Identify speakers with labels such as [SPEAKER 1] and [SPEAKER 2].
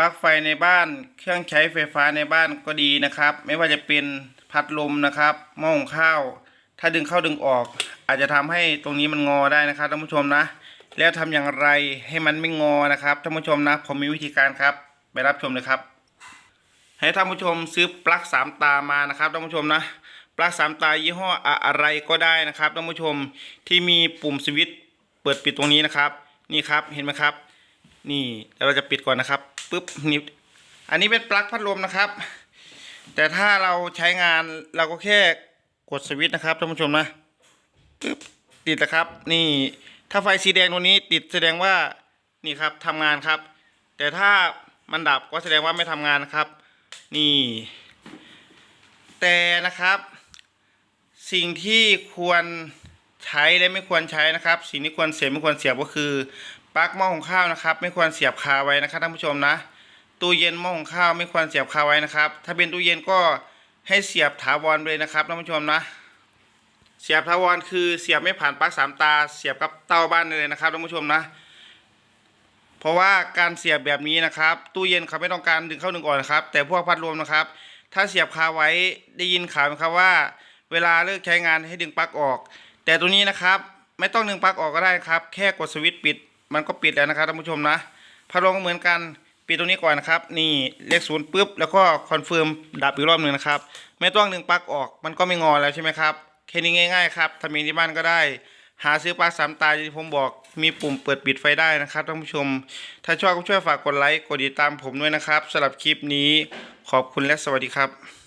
[SPEAKER 1] ลั๊กไฟในบ้าน เครื่องใช้ไฟฟ้าในบ้านก็ดีนะครับ ไม่ว่าจะเป็นพัดลมนะครับหม้อหุงข้าว ถ้าดึงเข้าดึงออก อาจจะทำให้ตรงนี้มันงอได้นะครับท่านผู้ชมนะ แล้วทำอย่างไรให้มันไม่งอนะครับท่านผู้ชมนะผมมีวิธีการครับ ไปรับชมเลยครับ ให้ท่านผู้ชมซื้อปลั๊กสามตามานะครับท่านผู้ชมนะปลั๊กสามตายี่ห้ออะไรก็ได้นะครับท่านผู้ชมที่มีปุ่มสวิตช์เปิดปิดตรงนี้นะครับ นี่ครับเห็นไหมครับ นี่แล้วเราจะปิดก่อนนะครับ ปึ๊บนี่อันนี้เป็นปลั๊กพัดลมนะครับ แต่ถ้าเราใช้งานเราก็แค่กดสวิตช์นะครับท่านผู้ชมนะปึ๊บติดนะครับ นี่ถ้าไฟสีแดงตรงนี้ติดแสดงว่านี่ครับทำงานครับ แต่ถ้ามันดับก็แสดงว่าไม่ทำงานนะครับ นี่ แต่นะครับ สิ่งที่ควร ใช้และไม่ควรใช้นะครับ สิ่งที่ควรเสียบไม่ควรเสียบก็คือปลั๊กหม้อหุงข้าวนะครับ ไม่ควรเสียบคาไว้นะครับท่านผู้ชมนะ ตู้เย็นหม้อหุงข้าวไม่ควรเสียบคาไว้นะครับ ถ้าเป็นตู้เย็นก็ให้เสียบถาวรเลยนะครับท่านผู้ชมนะ เสียบถาวรคือเสียบไม่ผ่านปลั๊กสามตา เสียบกับเตาบ้านเลยนะครับท่านผู้ชมนะเพราะว่าการเสียบแบบนี้นะครับ ตู้เย็นเขาไม่ต้องการดึงเข้าดึงออกนะครับ แต่พวกพัดลมนะครับ ถ้าเสียบคาไว้ได้ยินข่าวไหมครับว่า เวลาเลิกใช้งานให้ดึงปลั๊กออก แต่ตัวนี้นะครับไม่ต้องดึงปลั๊กออกก็ได้ครับ แค่กดสวิตช์ปิด มันก็ปิดแล้วนะครับท่านผู้ชมนะพัดลมก็เหมือนกันปิดตรงนี้ก่อนนะครับ นี่เลขศูนย์ปุ๊บแล้วก็คอนเฟิร์มดับอีกรอบหนึ่งนะครับ ไม่ต้องดึงปลั๊กออก มันก็ไม่งอแล้วใช่ไหมครับแค่นี้ง่ายๆครับทำเองที่บ้านก็ได้ หาซื้อปลั๊กสามตาที่ผมบอกมีปุ่มเปิดปิดไฟได้นะครับท่านผู้ชม ถ้าชอบก็ช่วยฝากกดไลค์กดติดตามผมด้วยนะครับสำหรับคลิปนี้ขอบคุณและสวัสดีครับ